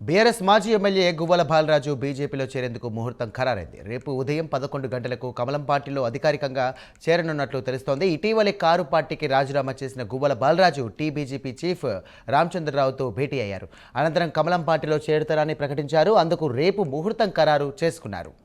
BRS మాజీ MLA Guvvala Balaraju బీజేపీలో చేరేందుకు ముహూర్తం ఖరారైంది. రేపు ఉదయం పదకొండు గంటలకు కమలం పార్టీలో అధికారికంగా చేరనున్నట్లు తెలుస్తోంది. ఇటీవలే కారు పార్టీకి రాజీనామా చేసిన గువ్వల బాలరాజు టీబీజీపీ చీఫ్ రామచంద్రరావుతో భేటీ అయ్యారు. అనంతరం కమలం పార్టీలో చేరుతారని ప్రకటించారు. అందుకు రేపు ముహూర్తం ఖరారు చేసుకున్నారు.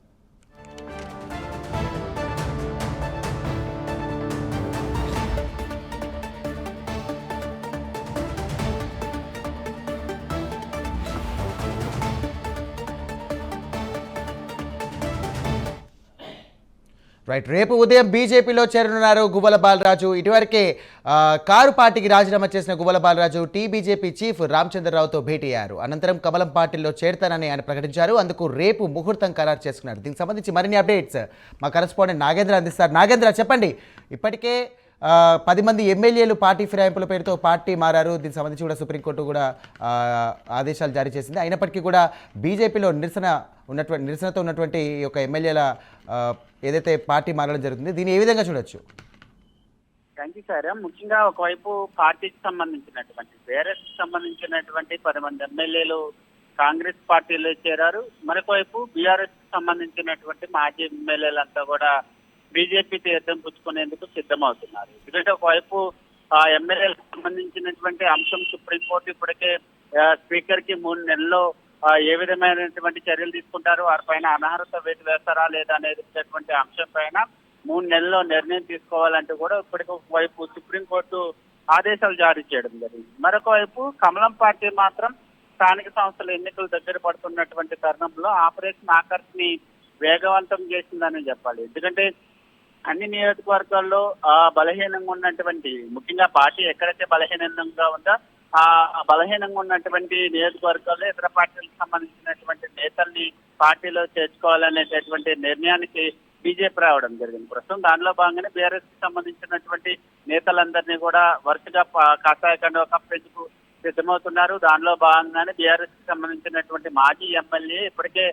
రైట్ రేపు ఉదయం బీజేపీలో చేరనున్నారు గువ్వల బాలరాజు. ఇటువరకే కారు పార్టీకి రాజీనామా చేసిన గువ్వల బాలరాజు టీబీజేపీ చీఫ్ రామచంద్రరావుతో భేటీ అయ్యారు. అనంతరం కమలం పార్టీలో చేరుతానని ఆయన ప్రకటించారు. అందుకు రేపు ముహూర్తం ఖరారు చేసుకున్నారు. దీనికి సంబంధించి మరిన్ని అప్డేట్స్ మా కరెస్పాండెంట్ నాగేంద్ర అందిస్తారు. నాగేంద్ర చెప్పండి. ఇప్పటికే పది మంది ఎమ్మెల్యేలు పార్టీ ఫిరాయింపుల పేరుతో పార్టీ మారారు. దీనికి సంబంధించి కూడా సుప్రీంకోర్టు కూడా ఆదేశాలు జారీ చేసింది. అయినప్పటికీ కూడా బీజేపీలో నిరసన ఉన్నటువంటి నిరసనతో ఉన్నటువంటి ఈ యొక్క ఎమ్మెల్యేల ఏదైతే పార్టీ మారడం జరుగుతుంది దీన్ని ఏ విధంగా చూడొచ్చు? థ్యాంక్ యూ సార్ ముఖ్యంగా ఒకవైపు పార్టీకి సంబంధించినటువంటి బీఆర్ఎస్ సంబంధించినటువంటి పది మంది ఎమ్మెల్యేలు కాంగ్రెస్ పార్టీలో చేరారు. మరొకవైపు బీఆర్ఎస్ సంబంధించినటువంటి మాజీ ఎమ్మెల్యేలంతా కూడా బీజేపీ తీర్థం పుచ్చుకునేందుకు సిద్ధమవుతున్నారు. ఎందుకంటే ఒకవైపు ఆ ఎమ్మెల్యేలకు సంబంధించినటువంటి అంశం సుప్రీంకోర్టు ఇప్పటికే స్పీకర్కి మూడు నెలల్లో ఏ విధమైనటువంటి చర్యలు తీసుకుంటారు వారిపైన అనర్హత వేటు వేస్తారా లేదా అనేటువంటి అంశం పైన మూడు నెలల్లో నిర్ణయం తీసుకోవాలంటే కూడా ఇప్పటికి ఒకవైపు సుప్రీంకోర్టు ఆదేశాలు జారీ చేయడం జరిగింది. మరొక వైపు కమలం పార్టీ మాత్రం స్థానిక సంస్థల ఎన్నికలు దగ్గర పడుతున్నటువంటి తరుణంలో ఆపరేషన్ ఆకర్ష్ని వేగవంతం చేసిందని చెప్పాలి. ఎందుకంటే అన్ని నియోజకవర్గాల్లో ఆ బలహీనంగా ఉన్నటువంటి ముఖ్యంగా పార్టీ ఎక్కడైతే బలహీనంగా ఉందో ఆ బలహీనంగా ఉన్నటువంటి నియోజకవర్గాల్లో ఇతర పార్టీలకు సంబంధించినటువంటి నేతల్ని పార్టీలో చేర్చుకోవాలనేటటువంటి నిర్ణయానికి బీజేపీ రావడం జరిగింది. ప్రస్తుతం దానిలో భాగంగానే బీఆర్ఎస్కి సంబంధించినటువంటి నేతలందరినీ కూడా వరుసగా ప- కాషాయ కండువా కప్పేందుకు సిద్ధమవుతున్నారు. దానిలో భాగంగానే బీఆర్ఎస్కి సంబంధించినటువంటి మాజీ ఎమ్మెల్యే ఇప్పటికే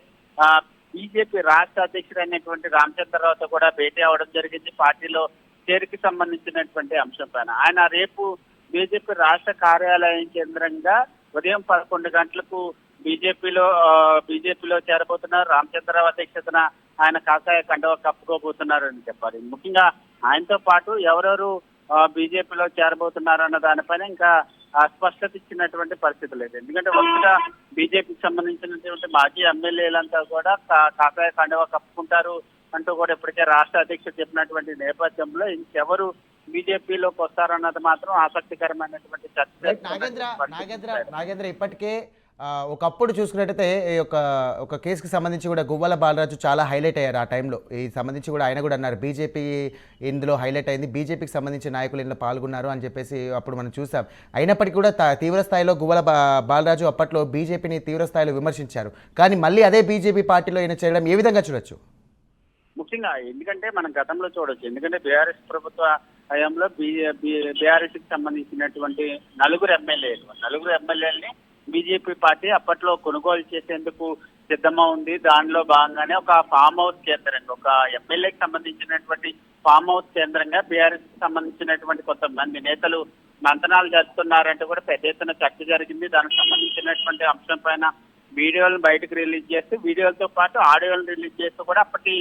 బీజేపీ రాష్ట్ర అధ్యక్షుడు అయినటువంటి రామచంద్రరావుతో కూడా భేటీ అవడం జరిగింది. పార్టీలో చేరికి సంబంధించినటువంటి అంశం పైన. ఆయన రేపు బీజేపీ రాష్ట్ర కార్యాలయం కేంద్రంగా ఉదయం పదకొండు గంటలకు బీజేపీలో బీజేపీలో చేరబోతున్నారు. రామచంద్రరావు అధ్యక్షతన ఆయన కాకాయ కండవ కప్పుకోబోతున్నారు అని చెప్పాలి. ముఖ్యంగా ఆయనతో పాటు ఎవరెవరు బీజేపీలో చేరబోతున్నారు అన్న దానిపైన ఇంకా స్పష్టత ఇచ్చినటువంటి పరిస్థితి లేదు. ఎందుకంటే వరుసగా బీజేపీకి సంబంధించినటువంటి మాజీ ఎమ్మెల్యేలంతా కూడా కాకాయ కండవ కప్పుకుంటారు అంటూ కూడా ఇప్పటికే రాష్ట్ర అధ్యక్షుడు చెప్పినటువంటి నేపథ్యంలో ఇంకెవరు బీజేపీలోకి వస్తారన్నది మాత్రం ఆసక్తికరమైనటువంటి చర్చ. నాగేంద్ర నాగేంద్ర నాగేంద్ర ఇప్పటికే ఒకప్పుడు చూసుకున్నట్టయితే ఈ యొక్క ఒక కేసుకి సంబంధించి కూడా గువ్వల బాలరాజు చాలా హైలైట్ అయ్యారు ఆ టైంలో. ఈ సంబంధించి కూడా ఆయన కూడా అన్నారు బీజేపీ ఇందులో హైలైట్ అయింది బీజేపీకి సంబంధించిన నాయకులు ఇందులో పాల్గొన్నారు అని చెప్పేసి అప్పుడు మనం చూసాం. అయినప్పటికీ కూడా త- తీవ్ర స్థాయిలో గువ్వల బాలరాజు అప్పట్లో బీజేపీని తీవ్ర స్థాయిలో విమర్శించారు. కానీ మళ్ళీ అదే బీజేపీ పార్టీలో ఈయన చేయడం ఏ విధంగా చూడొచ్చు? ముఖ్యంగా ఎందుకంటే మనం గతంలో చూడొచ్చు. ఎందుకంటే బీఆర్ఎస్ ప్రభుత్వ హయాంలో బీఆర్ఎస్కి సంబంధించినటువంటి నలుగురు ఎమ్మెల్యేలు నలుగురు ఎమ్మెల్యేలని బీజేపీ పార్టీ అప్పట్లో కొనుగోలు చేసేందుకు సిద్ధమా ఉంది. దానిలో భాగంగానే ఒక ఫామ్ హౌస్ కేంద్రంగా ఒక ఎమ్మెల్యేకి సంబంధించినటువంటి ఫామ్ హౌస్ కేంద్రంగా బీఆర్ఎస్కి సంబంధించినటువంటి కొంతమంది నేతలు మంతనాలు జరుపుతున్నారంటే కూడా పెద్ద ఎత్తున చర్చ జరిగింది. దానికి సంబంధించినటువంటి అంశం పైన వీడియోలను బయటకు రిలీజ్ చేస్తూ వీడియోలతో పాటు ఆడియోలను రిలీజ్ చేస్తూ కూడా అప్పటి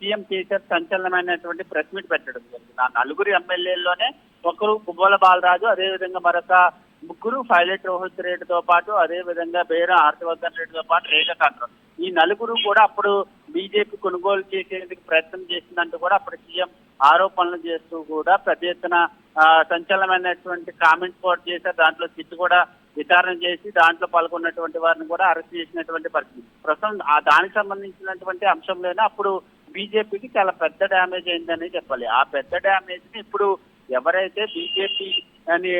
సీఎం కేసీఆర్ సంచలనమైనటువంటి ప్రెస్ మీట్ పెట్టడం జరిగింది. ఆ నలుగురు ఎమ్మెల్యేల్లోనే ఒకరు కుబ్బోల బాలరాజు అదేవిధంగా మరొక ముగ్గురు పైలట్ రోహిత్ రెడ్డితో పాటు అదే విధంగా బేరం హర్షవర్ధన్ రెడ్డితో పాటు రేఖా కంట్రోల్ ఈ నలుగురు కూడా అప్పుడు బీజేపీ కొనుగోలు చేసేందుకు ప్రయత్నం చేసిందంటూ కూడా అప్పుడు సీఎం ఆరోపణలు చేస్తూ కూడా పెద్ద ఎత్తున సంచలనమైనటువంటి కామెంట్స్ కూడా చేశారు. దాంట్లో సిట్ కూడా విచారణ చేసి దాంట్లో పాల్గొన్నటువంటి వారిని కూడా అరెస్ట్ చేసినటువంటి పరిస్థితి. ప్రస్తుతం ఆ దానికి సంబంధించినటువంటి అంశంలోనే అప్పుడు బీజేపీకి చాలా పెద్ద డ్యామేజ్ అయిందని చెప్పాలి. ఆ పెద్ద డ్యామేజ్ని ఇప్పుడు ఎవరైతే బీజేపీ అని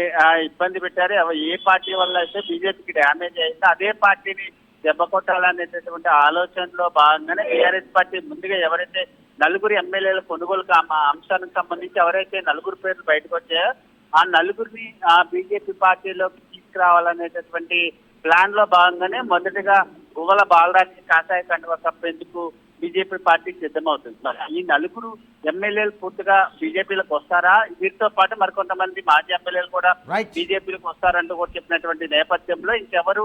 ఇబ్బంది పెట్టారు. ఏ పార్టీ వల్ల అయితే బీజేపీకి డ్యామేజ్ అయిందో అదే పార్టీని దెబ్బ కొట్టాలనేటటువంటి ఆలోచనలో భాగంగానే టీఆర్ఎస్ పార్టీ ముందుగా ఎవరైతే నలుగురు ఎమ్మెల్యేల కొనుగోలు అంశానికి సంబంధించి ఎవరైతే నలుగురు పేర్లు బయటకు వచ్చాయో ఆ నలుగురిని ఆ బీజేపీ పార్టీలోకి తీసుకురావాలనేటటువంటి ప్లాన్లో భాగంగానే మొదటగా గువ్వల బాలరాజు కాషాయ కండువ కప్పేందుకు బీజేపీ పార్టీ సిద్ధమవుతుంది. మరి ఈ నలుగురు ఎమ్మెల్యేలు పూర్తిగా బీజేపీలోకి వస్తారా? వీరితో పాటు మరికొంతమంది మాజీ ఎమ్మెల్యేలు కూడా. బీజేపీలోకి వస్తారంటూ కూడా చెప్పినటువంటి నేపథ్యంలో ఇంకెవరు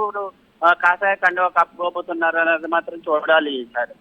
కాషాయ కండువ కప్పుకోబోతున్నారు అనేది మాత్రం చూడాలి సార్